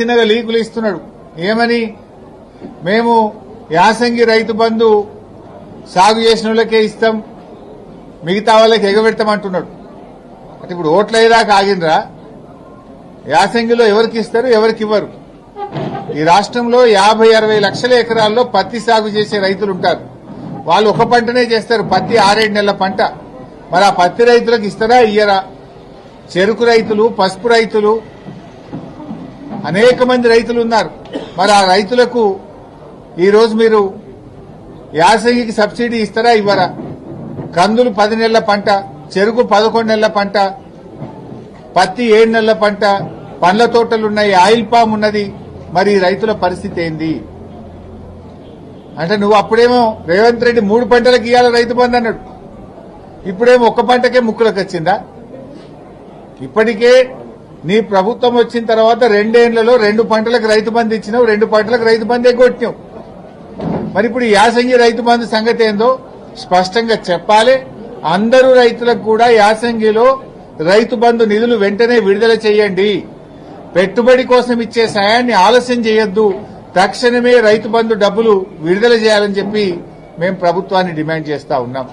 చిన్నగా లీకులు ఇస్తున్నాడు. ఏమని? మేము యాసంగి రైతు బంధు సాగు చేసిన వాళ్ళకే ఇస్తాం. మిగతా వాళ్ళకి ఎగబెడతామంటున్నాడు. అంటే ఇప్పుడు ఓట్లు అయ్యేదాకా ఆగిండ్రా? యాసంగిలో ఎవరికి ఇస్తారు? ఎవరికి ఇవ్వరు? ఈ రాష్ట్రంలో యాభై అరవై లక్షల ఎకరాల్లో పత్తి సాగు చేసే రైతులు ఉంటారు. వాళ్ళు ఒక పంటనే చేస్తారు. పత్తి ఆరేడు నెలల పంట. మరి ఆ పత్తి రైతులకు ఇస్తారా? ఇయ్యరా. చెరుకు రైతులు పసుపు రైతులు అనేక మంది రైతులు ఉన్నారు. మరి ఆ రైతులకు ఈరోజు మీరు యాసంగికి సబ్సిడీ ఇస్తారా ఇవ్వరా? కందులు పది నెలల పంట చెరుకు పదకొండు నెలల పంట పత్తి ఏడు నెలల పంట పండ్ల తోటలు ఉన్నాయి ఆయిల్ పామ్ ఉన్నది. మరి రైతుల పరిస్థితి ఏంది? అంటే నువ్వు అప్పుడేమో రేవంత్ రెడ్డి మూడు పంటలకు ఇవ్వాలి రైతు బంధు అన్నాడు. ఇప్పుడేమో ఒక్క పంటకే ముక్కులకు వచ్చిందా? ఇప్పటికే నీ ప్రభుత్వం వచ్చిన తర్వాత రెండేళ్ళలో రెండు పంటలకు రైతు బంధు ఇచ్చినావు రెండు పంటలకు రైతు బంధే కొట్టినావు. మరి ఇప్పుడు యాసంగి రైతు బంధు సంగతి ఏందో స్పష్టంగా చెప్పాలి. అందరూ రైతులకు కూడా యాసంగిలో రైతు బంధు నిధులు వెంటనే విడుదల చేయండి. పెట్టుబడి కోసం ఇచ్చే సాయాన్ని ఆలస్యం చేయొద్దు. తక్షణమే రైతు బంధు డబ్బులు విడుదల చేయాలని చెప్పి మేము ప్రభుత్వాన్ని డిమాండ్ చేస్తా ఉన్నాం.